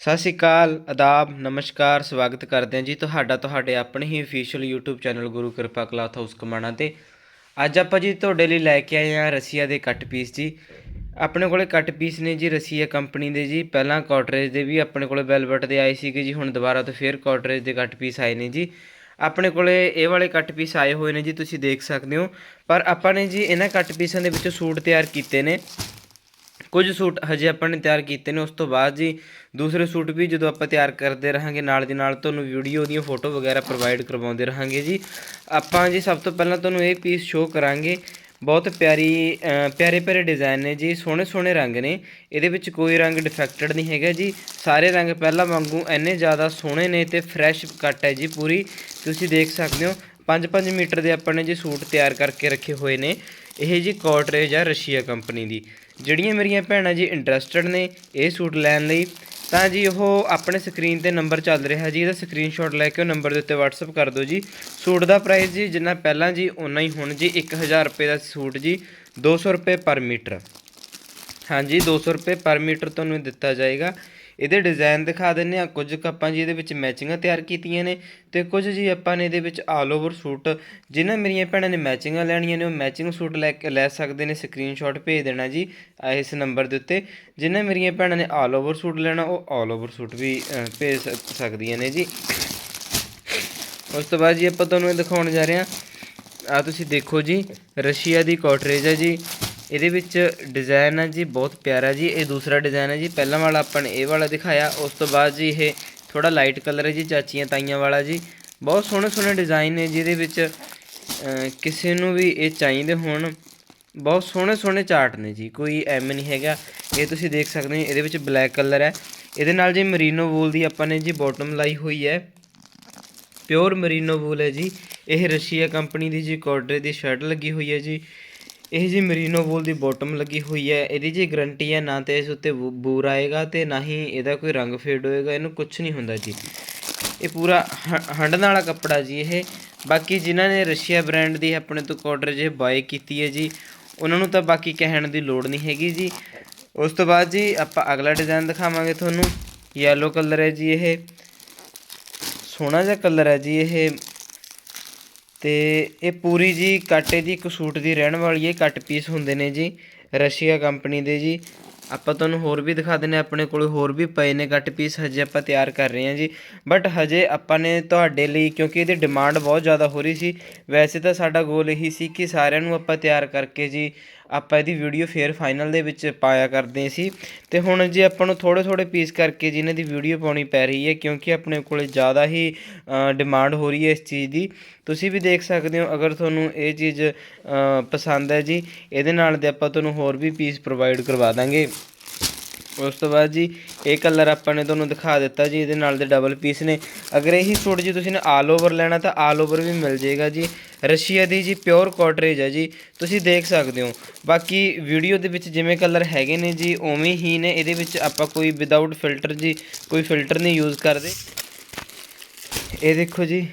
ਸਤਿ ਸ਼੍ਰੀ ਅਕਾਲ ਆਦਾਬ ਨਮਸਕਾਰ, ਸਵਾਗਤ ਕਰਦੇ ਹਾਂ ਜੀ ਤੁਹਾਡਾ, ਤੁਹਾਡੇ ਆਪਣੇ ਹੀ official YouTube channel Guru Kirpa cloth house Kamana ਤੇ। ਅੱਜ ਆਪਾਂ ਜੀ ਤੁਹਾਡੇ ਲਈ ਲੈ ਕੇ ਆਏ ਹਾਂ ਰਸੀਆ ਦੇ ਕੱਟ ਪੀਸ ਜੀ। ਆਪਣੇ ਕੋਲੇ ਕੱਟ ਪੀਸ ਨੇ ਜੀ ਰਸੀਆ ਕੰਪਨੀ ਦੇ ਜੀ। ਪਹਿਲਾਂ ਕਾਟਰੇਜ ਦੇ ਵੀ ਆਪਣੇ ਕੋਲੇ ਵੈਲਵਟ ਦੇ ਆਏ ਸੀਗੇ ਜੀ, ਹੁਣ ਦੁਬਾਰਾ ਤੋਂ ਫੇਰ ਕਾਟਰੇਜ ਦੇ ਕੱਟ ਪੀਸ ਆਏ ਨੇ ਜੀ। ਆਪਣੇ ਕੋਲੇ ਇਹ ਵਾਲੇ ਕੱਟ ਪੀਸ ਆਏ ਹੋਏ ਨੇ ਜੀ, ਤੁਸੀਂ ਦੇਖ ਸਕਦੇ ਹੋ। ਪਰ ਆਪਾਂ ਨੇ ਜੀ ਇਹਨਾਂ ਕੱਟ ਪੀਸਾਂ ਦੇ ਵਿੱਚੋਂ ਸੂਟ ਤਿਆਰ ਕੀਤੇ ਨੇ। ਕੁਝ ਸੂਟ ਹਜੇ ਆਪਾਂ ਨੇ ਤਿਆਰ ਕੀਤੇ ਨੇ, ਉਸ ਤੋਂ ਬਾਅਦ ਜੀ ਦੂਸਰੇ ਸੂਟ ਵੀ ਜਦੋਂ ਆਪਾਂ ਤਿਆਰ ਕਰਦੇ ਰਹਾਂਗੇ ਨਾਲ ਦੀ ਨਾਲ ਤੁਹਾਨੂੰ ਵੀਡੀਓ ਦੀਆਂ ਫੋਟੋ ਵਗੈਰਾ ਪ੍ਰੋਵਾਈਡ ਕਰਵਾਉਂਦੇ ਰਹਾਂਗੇ ਜੀ। ਆਪਾਂ ਜੀ ਸਭ ਤੋਂ ਪਹਿਲਾਂ ਤੁਹਾਨੂੰ ਇਹ ਪੀਸ ਸ਼ੋਅ ਕਰਾਂਗੇ। ਬਹੁਤ ਪਿਆਰੀ ਪਿਆਰੇ ਪਿਆਰੇ ਡਿਜ਼ਾਈਨ ਨੇ ਜੀ, ਸੋਹਣੇ ਸੋਹਣੇ ਰੰਗ ਨੇ। ਇਹਦੇ ਵਿੱਚ ਕੋਈ ਰੰਗ ਡਿਫੈਕਟਡ ਨਹੀਂ ਹੈਗਾ ਜੀ। ਸਾਰੇ ਰੰਗ ਪਹਿਲਾਂ ਵਾਂਗੂ ਇੰਨੇ ਜ਼ਿਆਦਾ ਸੋਹਣੇ ਨੇ ਤੇ ਫਰੈਸ਼ ਕੱਟ ਹੈ ਜੀ ਪੂਰੀ। ਤੁਸੀਂ ਦੇਖ ਸਕਦੇ ਹੋ 5-5 ਮੀਟਰ ਦੇ ਆਪਾਂ ਨੇ ਜੀ ਸੂਟ ਤਿਆਰ ਕਰਕੇ ਰੱਖੇ ਹੋਏ ਨੇ। ਇਹ ਜੀ ਕੋਟਰੇਜ ਆ ਰਸ਼ੀਆ ਕੰਪਨੀ ਦੀ। ਜਿਹੜੀਆਂ ਮੇਰੀਆਂ ਭੈਣਾਂ ਜੀ ਇੰਟਰਸਟਡ ਨੇ ਇਹ ਸੂਟ ਲੈਣ ਲਈ, ਤਾਂ ਜੀ ਉਹ ਆਪਣੇ ਸਕਰੀਨ ਤੇ ਨੰਬਰ ਚੱਲ ਰਿਹਾ ਜੀ, ਇਹਦਾ ਸਕਰੀਨਸ਼ਾਟ ਲੈ ਕੇ ਉਹ ਨੰਬਰ ਦੇ ਉੱਤੇ WhatsApp ਕਰ ਦਿਓ ਜੀ। ਸੂਟ ਦਾ ਪ੍ਰਾਈਸ ਜੀ ਜਿੰਨਾ ਪਹਿਲਾਂ ਜੀ ਉਨਾ ਹੀ ਹੁਣ ਜੀ 1000 ਰੁਪਏ ਦਾ ਸੂਟ ਜੀ 200 ਰੁਪਏ ਪਰ ਮੀਟਰ। ਹਾਂਜੀ 200 ਰੁਪਏ ਪਰ ਮੀਟਰ ਤੁਹਾਨੂੰ ਦਿੱਤਾ ਜਾਏਗਾ। ਇਹਦੇ ਡਿਜ਼ਾਈਨ ਦਿਖਾ ਦਿੰਨੇ ਆ ਕੁਝ ਕੁ ਆਪਾਂ ਜੀ ਇਹਦੇ ਵਿੱਚ ਮੈਚਿੰਗਾਂ ਤਿਆਰ ਕੀਤੀਆਂ ਨੇ ਤੇ ਕੁਝ ਜੀ ਆਪਾਂ ਨੇ ਇਹਦੇ ਵਿੱਚ ਆਲ ਓਵਰ ਸੂਟ ਜਿਨ੍ਹਾਂ ਮੇਰੀਆਂ ਭੈਣਾਂ ਨੇ ਮੈਚਿੰਗਾਂ ਲੈਣੀਆਂ ਨੇ, ਉਹ ਮੈਚਿੰਗ ਸੂਟ ਲੈ ਕੇ ਲੈ ਸਕਦੇ ਨੇ। ਸਕਰੀਨਸ਼ਾਟ ਭੇਜ ਦੇਣਾ ਜੀ ਇਸ ਨੰਬਰ ਦੇ ਉੱਤੇ। ਜਿਨ੍ਹਾਂ ਮੇਰੀਆਂ ਭੈਣਾਂ ਨੇ ਆਲ ਓਵਰ ਸੂਟ ਲੈਣਾ, ਉਹ ਆਲ ਓਵਰ ਸੂਟ ਵੀ ਭੇਜ ਸਕ- ਸਕਦੀਆਂ ਨੇ ਜੀ। ਉਸ ਤੋਂ ਬਾਅਦ ਜੀ ਆਪਾਂ ਤੁਹਾਨੂੰ ਇਹ ਦਿਖਾਉਣ ਜਾ ਰਹੇ ਹਾਂ। ਆ ਤੁਸੀਂ ਦੇਖੋ ਜੀ, ਰਸ਼ੀਆ ਦੀ ਕੋਟਰੇਜ ਹੈ ਜੀ। ਇਹਦੇ ਵਿੱਚ ਡਿਜ਼ਾਈਨ ਹੈ ਜੀ, ਬਹੁਤ ਪਿਆਰਾ ਜੀ। ਇਹ ਦੂਸਰਾ ਡਿਜ਼ਾਈਨ ਹੈ ਜੀ। ਪਹਿਲਾਂ ਵਾਲਾ ਆਪਾਂ ਨੇ ਇਹ ਵਾਲਾ ਦਿਖਾਇਆ। ਉਸ ਤੋਂ ਬਾਅਦ ਜੀ ਇਹ ਥੋੜਾ ਲਾਈਟ ਕਲਰ ਹੈ ਜੀ, ਚਾਚੀਆਂ ਤਾਈਆਂ ਵਾਲਾ ਜੀ। ਬਹੁਤ ਸੋਹਣੇ ਸੋਹਣੇ ਡਿਜ਼ਾਈਨ ਨੇ ਜਿਹਦੇ ਵਿੱਚ ਕਿਸੇ ਨੂੰ ਵੀ ਇਹ ਚਾਹੀਦੇ ਹੋਣ। ਬਹੁਤ ਸੋਹਣੇ ਸੋਹਣੇ ਚਾਰਟ ਨੇ ਜੀ। ਕੋਈ ਐਮ ਨਹੀਂ ਹੈਗਾ। ਇਹ ਤੁਸੀਂ ਦੇਖ ਸਕਦੇ ਹੋ, ਇਹਦੇ ਵਿੱਚ ਬਲੈਕ ਕਲਰ ਹੈ ਇਹਦੇ ਨਾਲ ਜੀ ਮਰੀਨੋ ਵੂਲ ਦੀ ਆਪਾਂ ਨੇ ਜੀ ਬਾਟਮ ਲਾਈ ਹੋਈ ਹੈ। ਪਿਓਰ ਮਰੀਨੋ ਵੂਲ ਹੈ ਜੀ। ਇਹ ਰਸ਼ੀਆ ਕੰਪਨੀ ਦੀ ਜੀ ਕੋਡਰੇ ਦੀ ਸ਼ਰਟ ਲੱਗੀ ਹੋਈ ਹੈ ਜੀ। ਇਹ ਜੀ ਮਰੀਨੋ ਵੂਲ ਦੀ ਬੋਟਮ ਲੱਗੀ ਹੋਈ ਹੈ। ਇਹਦੀ ਜੀ ਗਰੰਟੀ ਹੈ, ਨਾ ਤੇ ਇਸ ਉੱਤੇ ਬੂ- ਬੂਰ ਆਏਗਾ ਤੇ ਨਾ ਹੀ ਇਹਦਾ ਕੋਈ ਰੰਗ ਫੇਡ ਹੋਏਗਾ, ਇਹਨੂੰ ਕੁਝ ਨਹੀਂ ਹੁੰਦਾ ਜੀ। ਇਹ ਪੂਰਾ ਹ- ਹੰਡਣ ਵਾਲਾ ਕੱਪੜਾ ਜੀ ਇਹ। ਬਾਕੀ ਜਿਨ੍ਹਾਂ ਨੇ ਰਸ਼ੀਆ ਬ੍ਰਾਂਡ ਦੀ ਆਪਣੇ ਤੋਂ ਕੋਡਰ ਜੇ ਬਾਏ ਕੀਤੀ ਹੈ ਜੀ, ਉਹਨਾਂ ਨੂੰ ਤਾਂ ਬਾਕੀ ਕਹਿਣ ਦੀ ਲੋੜ ਨਹੀਂ ਹੈਗੀ ਜੀ। ਉਸ ਤੋਂ ਬਾਅਦ ਜੀ ਆਪਾਂ ਅਗਲਾ ਡਿਜ਼ਾਈਨ ਦਿਖਾਵਾਂਗੇ ਤੁਹਾਨੂੰ। ਯੈਲੋ ਕਲਰ ਹੈ ਜੀ ਇਹ। ਸੋਹਣਾ ਜਿਹਾ ਕਲਰ ਹੈ ਜੀ ਇਹ। ਤੇ ਇਹ ਪੂਰੀ ਜੀ ਕਾਟੇ ਦੀ ਇੱਕ ਸੂਟ ਦੀ ਰਹਿਣ ਵਾਲੀ ਹੈ, ਕੱਟ ਪੀਸ ਹੁੰਦੇ ਨੇ ਜੀ, ਰਸ਼ੀਆ ਕੰਪਨੀ ਦੇ ਜੀ। ਆਪਾਂ ਤੁਹਾਨੂੰ ਹੋਰ ਵੀ ਦਿਖਾ ਦਿੰਨੇ ਆਪਣੇ ਕੋਲ ਹੋਰ ਵੀ ਪਏ ਨੇ ਕੱਟ ਪੀਸ ਹਜੇ ਆਪਾਂ ਤਿਆਰ ਕਰ ਰਹੇ ਹਾਂ ਜੀ। ਬਟ ਹਜੇ ਆਪਾਂ ਨੇ ਤੁਹਾਡੇ ਲਈ, ਕਿਉਂਕਿ ਇਹਦੀ ਡਿਮਾਂਡ ਬਹੁਤ ਜ਼ਿਆਦਾ ਹੋ ਰਹੀ ਸੀ, ਵੈਸੇ ਤਾਂ ਸਾਡਾ ਗੋਲ ਇਹੀ ਸੀ ਕਿ ਸਾਰਿਆਂ ਨੂੰ ਆਪਾਂ ਤਿਆਰ ਕਰਕੇ ਜੀ ਆਪਾਂ ਇਹਦੀ ਵੀਡੀਓ ਫੇਰ ਫਾਈਨਲ ਦੇ ਵਿੱਚ ਪਾਇਆ ਕਰਦੇ ਸੀ। ਤੇ ਹੁਣ ਜੇ ਆਪਾਂ ਨੂੰ ਥੋੜੇ ਥੋੜੇ ਪੀਸ ਕਰਕੇ ਜਿਹਨਾਂ ਦੀ ਵੀਡੀਓ ਪਾਉਣੀ ਪੈ ਰਹੀ ਹੈ, ਕਿਉਂਕਿ ਆਪਣੇ ਕੋਲੇ ਜ਼ਿਆਦਾ ਹੀ ਡਿਮਾਂਡ ਹੋ ਰਹੀ ਹੈ ਇਸ ਚੀਜ਼ ਦੀ, ਤੁਸੀਂ ਵੀ ਦੇਖ ਸਕਦੇ ਹੋ, ਅਗਰ ਤੁਹਾਨੂੰ ਇਹ ਚੀਜ਼ ਪਸੰਦ ਹੈ ਜੀ, ਇਹਦੇ ਨਾਲ ਦੇ ਆਪਾਂ ਤੁਹਾਨੂੰ ਹੋਰ ਵੀ ਪੀਸ ਪ੍ਰੋਵਾਈਡ ਕਰਵਾ ਦਾਂਗੇ। ਉਸ ਤੋਂ ਬਾਅਦ ਜੀ, ਇਹ ਕਲਰ ਆਪਾਂ ਨੇ ਤੁਹਾਨੂੰ ਦਿਖਾ ਦਿੱਤਾ ਜੀ, ਇਹਦੇ ਨਾਲ ਦੇ ਡਬਲ ਪੀਸ ਨੇ। ਅਗਰ ਇਹੀ ਸੂਟ ਜੀ ਤੁਸੀਂ ਨੇ ਆਲ ਓਵਰ ਲੈਣਾ ਤਾਂ ਆਲ ਓਵਰ ਵੀ ਮਿਲ ਜਾਏਗਾ ਜੀ। ਰਸ਼ੀਆ ਦੀ ਜੀ ਪਿਓਰ ਕੋਟਰੇਜ ਹੈ ਜੀ, ਤੁਸੀਂ ਦੇਖ ਸਕਦੇ ਹੋ। ਬਾਕੀ ਵੀਡੀਓ ਦੇ ਵਿੱਚ ਜਿਵੇਂ ਕਲਰ ਹੈਗੇ ਨੇ ਜੀ, ਉਵੇਂ ਹੀ ਨੇ, ਇਹਦੇ ਵਿੱਚ ਆਪਾਂ ਕੋਈ ਵਿਦਆਊਟ ਫਿਲਟਰ ਜੀ, ਕੋਈ ਫਿਲਟਰ ਨਹੀਂ ਯੂਜ਼ ਕਰਦੇ। ਇਹ ਦੇਖੋ ਜੀ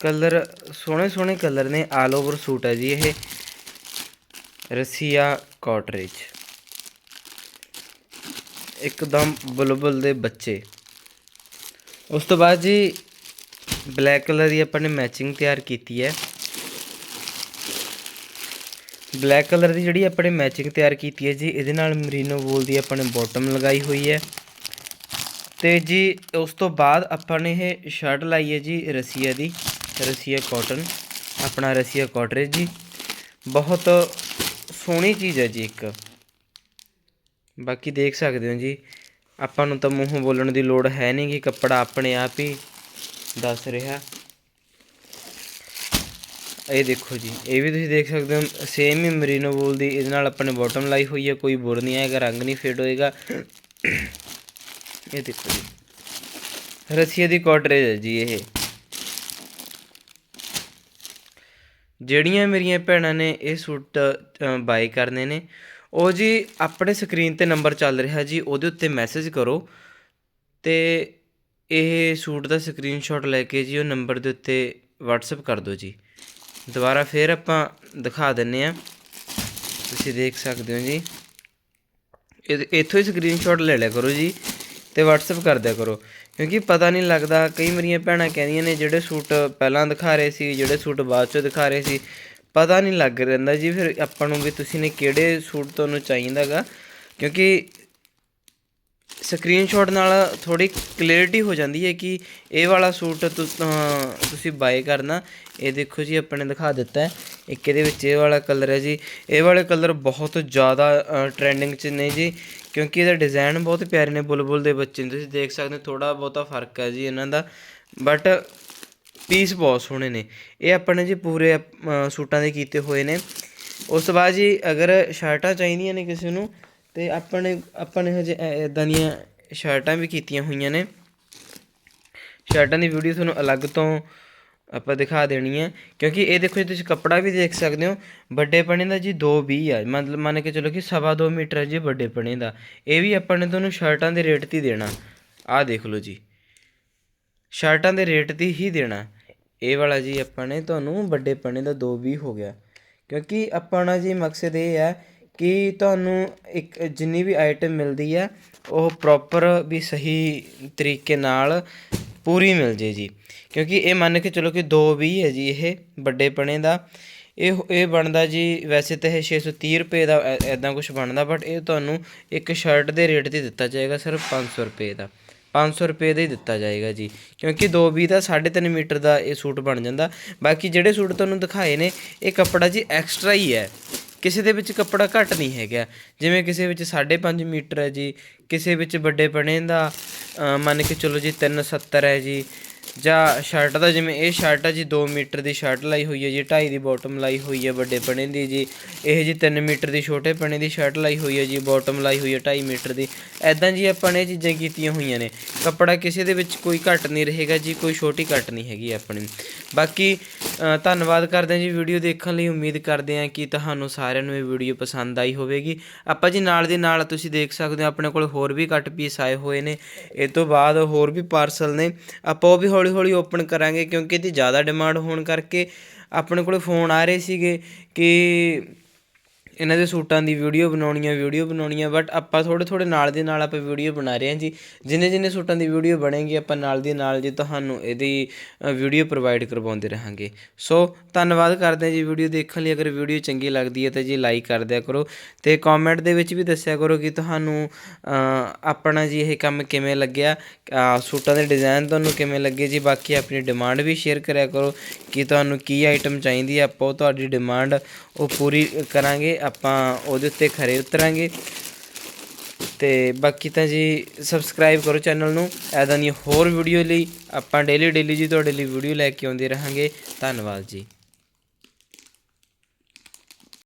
ਕਲਰ ਸੋਹਣੇ ਸੋਹਣੇ ਕਲਰ ਨੇ ਆਲ ਓਵਰ ਸੂਟ ਹੈ ਜੀ ਇਹ। ਰਸੀਆ ਕੋਟਰੇਜ ਇੱਕਦਮ ਬੁਲਬੁਲ ਦੇ ਬੱਚੇ। ਉਸ ਤੋਂ ਬਾਅਦ ਜੀ ਬਲੈਕ ਕਲਰ ਦੀ ਆਪਾਂ ਨੇ ਮੈਚਿੰਗ ਤਿਆਰ ਕੀਤੀ ਹੈ। ਬਲੈਕ ਕਲਰ ਦੀ ਜਿਹੜੀ ਆਪਾਂ ਨੇ ਮੈਚਿੰਗ ਤਿਆਰ ਕੀਤੀ ਹੈ ਜੀ, ਇਹਦੇ ਨਾਲ ਮਰੀਨੋ ਵੋਲ ਦੀ ਆਪਾਂ ਨੇ ਬਾਟਮ ਲਗਾਈ ਹੋਈ ਹੈ। ਤੇ ਜੀ, ਉਸ ਤੋਂ ਬਾਅਦ ਆਪਾਂ ਨੇ ਇਹ ਸ਼ਰਟ ਲਾਈ ਹੈ ਜੀ, ਰਸੀਆ ਦੀ, ਰਸੀਆ ਕਾਟਨ ਆਪਣਾ ਰਸੀਆ ਕਾਟਰੇਜ ਜੀ। ਬਹੁਤ ਸੋਹਣੀ ਚੀਜ਼ ਹੈ ਜੀ ਇੱਕ। ਬਾਕੀ ਦੇਖ ਸਕਦੇ ਹੋ ਜੀ। ਆਪਾਂ ਨੂੰ ਤਾਂ ਮੂੰਹੋਂ ਬੋਲਣ ਦੀ ਲੋੜ ਹੈ ਨਹੀਂ ਕਿ ਕੱਪੜਾ ਆਪਣੇ ਆਪ ਹੀ ਦੱਸ ਰਿਹਾ। ਇਹ ਦੇਖੋ ਜੀ, ਇਹ ਵੀ ਤੁਸੀਂ ਦੇਖ ਸਕਦੇ ਹੋ ਸੇਮ ਹੀ ਮਰੀਨੋ ਵੂਲ ਦੀ, ਇਹਦੇ ਨਾਲ ਆਪਾਂ ਨੇ ਬਾਟਮ ਲਾਈ ਹੋਈ ਹੈ ਕੋਈ ਬੁਰ ਨਹੀਂ ਆਏਗਾ, ਰੰਗ ਨਹੀਂ ਫੇਡ ਹੋਏਗਾ। ਇਹ ਦੇਖੋ ਜੀ ਰਸੀਆ ਦੀ ਕੋਟਰੇਜ ਹੈ ਜੀ ਇਹ। ਜਿਹੜੀਆਂ ਮੇਰੀਆਂ ਭੈਣਾਂ ਨੇ ਇਹ ਸੂਟ ਬਾਈ ਕਰਨੇ ਨੇ ਉਹ ਜੀ ਆਪਣੇ ਸਕਰੀਨ ਤੇ ਨੰਬਰ ਚੱਲ ਰਿਹਾ ਜੀ, ਉਹਦੇ ਉੱਤੇ ਮੈਸੇਜ ਕਰੋ ਤੇ ਇਹ ਸੂਟ ਦਾ ਸਕਰੀਨਸ਼ਾਟ ਲੈ ਕੇ ਜੀ, ਉਹ ਨੰਬਰ ਦੇ ਉੱਤੇ WhatsApp ਕਰ ਦਿਓ ਜੀ। ਦੁਬਾਰਾ ਫੇਰ ਆਪਾਂ ਦਿਖਾ ਦਿੰਨੇ ਆ। ਤੁਸੀਂ ਦੇਖ ਸਕਦੇ ਹੋ ਜੀ। ਇਹ- ਇੱਥੋਂ ਹੀ ਸਕਰੀਨਸ਼ਾਟ ਲੈ ਲਿਆ ਕਰੋ ਜੀ ਤੇ WhatsApp ਕਰ ਦਿਆ ਕਰੋ। ਕਿਉਂਕਿ ਪਤਾ ਨਹੀਂ ਲੱਗਦਾ, ਕਈ ਮੇਰੀਆਂ ਭੈਣਾਂ ਕਹਿੰਦੀਆਂ ਨੇ ਜਿਹੜੇ ਸੂਟ ਪਹਿਲਾਂ ਦਿਖਾ ਰਹੇ ਸੀ, ਜਿਹੜੇ ਸੂਟ ਬਾਅਦ ਚੋਂ ਦਿਖਾ ਰਹੇ ਸੀ ਪਤਾ ਨਹੀਂ ਲੱਗ ਰਹਿੰਦਾ ਜੀ, ਫਿਰ ਆਪਾਂ ਨੂੰ ਵੀ ਤੁਸੀਂ ਨੇ ਕਿਹੜੇ ਸੂਟ ਤੁਹਾਨੂੰ ਚਾਹੀਦਾਗਾ ਕਿਉਂਕਿ ਸਕਰੀਨਸ਼ਾਟ ਨਾਲ ਥੋੜੀ ਕਲੀਅਰਟੀ ਹੋ ਜਾਂਦੀ ਹੈ ਕਿ ਇਹ ਵਾਲਾ ਸੂਟ ਤੁਸੀਂ ਬਾਏ ਕਰਨਾ। ਇਹ ਦੇਖੋ ਜੀ ਆਪਾਂ ਨੇ ਦਿਖਾ ਦਿੱਤਾ ਹੈ। ਇੱਕ ਇਹਦੇ ਵਿੱਚ ਇਹ ਵਾਲਾ ਕਲਰ ਹੈ ਜੀ। ਇਹ ਵਾਲੇ ਕਲਰ ਬਹੁਤ ਜ਼ਿਆਦਾ ਟ੍ਰੈਂਡਿੰਗ 'ਚ ਨੇ ਜੀ। ਕਿਉਂਕਿ ਇਹਦਾ ਡਿਜ਼ਾਈਨ ਬਹੁਤ ਪਿਆਰੇ ਨੇ ਬੁਲਬੁਲ ਦੇ ਬੱਚੇ ਨੇ। ਤੁਸੀਂ ਦੇਖ ਸਕਦੇ ਹੋ ਥੋੜਾ ਬਹੁਤਾ ਫ਼ਰਕ ਹੈ ਜੀ ਇਹਨਾਂ ਦਾ। ਬਟ ਪੀਸ ਬਹੁਤ ਸੋਹਣੇ ਨੇ। ਇਹ ਆਪਾਂ ਨੇ ਜੀ ਪੂਰੇ ਸੂਟਾਂ ਦੇ ਕੀਤੇ ਹੋਏ ਨੇ। ਉਸ ਤੋਂ ਬਾਅਦ ਜੀ ਅਗਰ ਸ਼ਰਟਾਂ ਚਾਹੀਦੀਆਂ ਨੇ ਕਿਸੇ ਨੂੰ, ਤੇ ਆਪਾਂ ਨੇ ਆਪਾਂ ਨੇ ਹਜੇ ਇਦਾਂ ਦੀਆਂ ਸ਼ਰਟਾਂ ਵੀ ਕੀਤੀਆਂ ਹੋਈਆਂ ਨੇ। ਸ਼ਰਟਾਂ ਦੀ ਵੀਡੀਓ ਤੁਹਾਨੂੰ ਅਲੱਗ ਤੋਂ ਆਪਾਂ ਦਿਖਾ ਦੇਣੀ ਹੈ ਕਿਉਂਕਿ ਇਹ ਦੇਖੋ ਜੀ, ਤੁਸੀਂ ਕੱਪੜਾ ਵੀ ਦੇਖ ਸਕਦੇ ਹੋ, ਵੱਡੇ ਪਣੇ ਦਾ ਜੀ 220 ਆ। ਮਤਲਬ, ਮੰਨ ਕੇ ਚਲੋ ਕਿ ਸਵਾ ਦੋ ਮੀਟਰ ਹੈ ਜੀ ਵੱਡੇ ਪਣੇ ਦਾ। ਇਹ ਵੀ ਆਪਾਂ ਨੇ ਤੁਹਾਨੂੰ ਸ਼ਰਟਾਂ ਦੇ ਰੇਟ ਤੇ ਦੇਣਾ। ਆਹ ਦੇਖ ਲਓ ਜੀ। ਸ਼ਰਟਾਂ ਦੇ ਰੇਟ ਤੇ ਹੀ ਦੇਣਾ। ਇਹ ਵਾਲਾ ਜੀ ਆਪਾਂ ਨੇ ਤੁਹਾਨੂੰ ਵੱਡੇ ਪਣੇ ਦਾ 220 ਹੋ ਗਿਆ। ਕਿਉਂਕਿ ਆਪਣਾ ਜੀ ਮਕਸਦ ਇਹ ਹੈ ਕਿ ਤੁਹਾਨੂੰ ਇੱਕ ਜਿੰਨੀ ਵੀ ਆਈਟਮ ਮਿਲਦੀ ਹੈ, ਉਹ ਪ੍ਰੋਪਰ ਵੀ ਸਹੀ ਤਰੀਕੇ ਨਾਲ ਪੂਰੀ ਮਿਲ ਜੇ ਜੀ। ਕਿਉਂਕਿ ਇਹ ਮੰਨ ਕੇ ਚਲੋ ਕਿ 220 ਹੈ ਜੀ ਇਹ ਵੱਡੇ ਪਣੇ ਦਾ। ਇਹ ਇਹ ਬਣਦਾ ਜੀ, ਵੈਸੇ ਤਾਂ ਇਹ 630 ਰੁਪਏ ਦਾ ਐਦਾਂ ਕੁਝ ਬਣਦਾ ਬਟ ਇਹ ਤੁਹਾਨੂੰ ਇੱਕ ਸ਼ਰਟ ਦੇ ਰੇਟ ਤੇ ਦਿੱਤਾ ਜਾਏਗਾ ਸਿਰਫ 500 ਰੁਪਏ ਦਾ। 500 ਰੁਪਏ ਦਾ ਹੀ ਦਿੱਤਾ ਜਾਏਗਾ ਜੀ। ਕਿਉਂਕਿ 220 ਦਾ 3.5 ਮੀਟਰ ਦਾ ਇਹ ਸੂਟ ਬਣ ਜਾਂਦਾ। ਬਾਕੀ ਜਿਹੜੇ ਸੂਟ ਤੁਹਾਨੂੰ ਦਿਖਾਏ ਨੇ, ਇਹ ਕੱਪੜਾ ਜੀ ਐਕਸਟਰਾ ਹੀ ਹੈ। ਕਿਸੇ ਦੇ ਵਿੱਚ ਕੱਪੜਾ ਘੱਟ ਨਹੀਂ ਹੈਗਾ। ਜਿਵੇਂ ਕਿਸੇ ਵਿੱਚ 5.5 ਮੀਟਰ ਹੈ ਜੀ, ਕਿਸੇ ਵਿੱਚ ਵੱਡੇ ਬਣੇ ਦਾ ਮੰਨ ਕੇ ਚਲੋ ਜੀ 370 ਹੈ ਜੀ ਜਾਂ ਸ਼ਰਟ ਦਾ ਜਿਵੇਂ ਇਹ ਸ਼ਰਟ ਹੈ ਜੀ 2 ਮੀਟਰ ਦੀ ਸ਼ਰਟ ਲਾਈ ਹੋਈ ਹੈ ਜੀ 2.5 ਦੀ ਬਾਟਮ ਲਾਈ ਹੋਈ ਹੈ ਵੱਡੇ ਪਣੇ ਦੀ ਜੀ, ਇਹ ਜੀ 3 ਮੀਟਰ ਦੀ ਛੋਟੇ ਪਣੇ ਦੀ ਸ਼ਰਟ ਲਾਈ ਹੋਈ ਹੈ ਜੀ ਬਾਟਮ ਲਾਈ ਹੋਈ ਹੈ 2.5 ਮੀਟਰ ਦੀ। ਐਦਾਂ ਜੀ ਆਪਾਂ ਨੇ ਇਹ ਚੀਜ਼ਾਂ ਕੀਤੀਆਂ ਹੋਈਆਂ ਨੇ। ਕੱਪੜਾ ਕਿਸੇ ਦੇ ਵਿੱਚ ਕੋਈ ਘੱਟ ਨਹੀਂ ਰਹੇਗਾ ਜੀ, ਕੋਈ ਛੋਟੀ ਘੱਟ ਨਹੀਂ ਹੈਗੀ ਆਪਣੀ। ਬਾਕੀ ਧੰਨਵਾਦ ਕਰਦੇ ਹਾਂ ਜੀ ਵੀਡੀਓ ਦੇਖਣ ਲਈ। ਉਮੀਦ ਕਰਦੇ ਹਾਂ ਕਿ ਤੁਹਾਨੂੰ ਸਾਰਿਆਂ ਨੂੰ ਇਹ ਵੀਡੀਓ ਪਸੰਦ ਆਈ ਹੋਵੇਗੀ। ਆਪਾਂ ਜੀ ਨਾਲ ਦੀ ਨਾਲ ਤੁਸੀਂ ਦੇਖ ਸਕਦੇ ਹੋ, ਆਪਣੇ ਕੋਲ ਹੋਰ ਵੀ ਕੱਟ ਪੀਸ ਆਏ ਹੋਏ ਨੇ। ਇਹ ਤੋਂ ਬਾਅਦ ਹੋਰ ਵੀ ਪਾਰਸਲ ਨੇ। ਆਪਾਂ ਉਹ ਵੀ ਹੌਲੀ ਹੌਲੀ ਹੌਲੀ ਓਪਨ ਕਰਾਂਗੇ ਕਿਉਂਕਿ ਇਹਦੀ ਜ਼ਿਆਦਾ ਡਿਮਾਂਡ ਹੋਣ ਕਰਕੇ ਆਪਣੇ ਕੋਲ ਫੋਨ ਆ ਰਹੇ ਸੀਗੇ ਕਿ ਇਹਨਾਂ ਦੇ ਸੂਟਾਂ ਦੀ ਵੀਡੀਓ ਬਣਾਉਣੀ ਆ ਵੀਡੀਓ ਬਣਾਉਣੀ ਆ ਬਟ ਆਪਾਂ ਥੋੜੇ ਥੋੜੇ ਨਾਲ ਦੇ ਨਾਲ ਆਪਾਂ ਵੀਡੀਓ ਬਣਾ ਰਹੇ ਹਾਂ ਜੀ। ਜਿੰਨੇ ਜਿੰਨੇ ਸੂਟਾਂ ਦੀ ਵੀਡੀਓ ਬਣੇਗੀ, ਆਪਾਂ ਨਾਲ ਦੀ ਨਾਲ ਜੀ ਤੁਹਾਨੂੰ ਇਹਦੀ ਵੀਡੀਓ ਪ੍ਰੋਵਾਈਡ ਕਰਵਾਉਂਦੇ ਰਹਾਂਗੇ। ਸੋ ਧੰਨਵਾਦ ਕਰਦੇ ਹਾਂ ਜੀ ਵੀਡੀਓ ਦੇਖਣ ਲਈ। ਅਗਰ ਵੀਡੀਓ ਚੰਗੀ ਲੱਗਦੀ ਹੈ ਤਾਂ ਜੀ ਲਾਈਕ ਕਰ ਦਿਆ ਕਰੋ ਤੇ ਕਮੈਂਟ ਦੇ ਵਿੱਚ ਵੀ ਦੱਸਿਆ ਕਰੋ ਕਿ ਤੁਹਾਨੂੰ ਆਪਣਾ ਜੀ ਇਹ ਕੰਮ ਕਿਵੇਂ ਲੱਗਿਆ ਸੂਟਾਂ ਦੇ ਡਿਜ਼ਾਈਨ ਤੁਹਾਨੂੰ ਕਿਵੇਂ ਲੱਗੇ ਜੀ। ਬਾਕੀ ਆਪਣੀ ਡਿਮਾਂਡ ਵੀ ਸ਼ੇਅਰ ਕਰਿਆ ਕਰੋ ਕਿ ਤੁਹਾਨੂੰ ਕੀ ਆਈਟਮ ਚਾਹੀਦੀ ਹੈ। ਆਪਾਂ ਉਹ ਤੁਹਾਡੀ ਡਿਮਾਂਡ ਉਹ ਪੂਰੀ ਕਰਾਂਗੇ, ਆਪਾਂ ਉਹਦੇ ਉੱਤੇ ਖਰੇ ਉਤਰਾਂਗੇ। ਤੇ ਬਾਕੀ ਤਾਂ ਜੀ ਸਬਸਕ੍ਰਾਈਬ ਕਰੋ ਚੈਨਲ ਨੂੰ। ਐਦਾਂ ਦੀਆਂ ਹੋਰ ਵੀਡੀਓ ਲਈ ਆਪਾਂ ਡੇਲੀ ਡੇਲੀ ਜੀ ਤੁਹਾਡੇ ਲਈ ਵੀਡੀਓ ਲੈ ਕੇ ਆਉਂਦੇ ਰਹਾਂਗੇ। ਧੰਨਵਾਦ ਜੀ।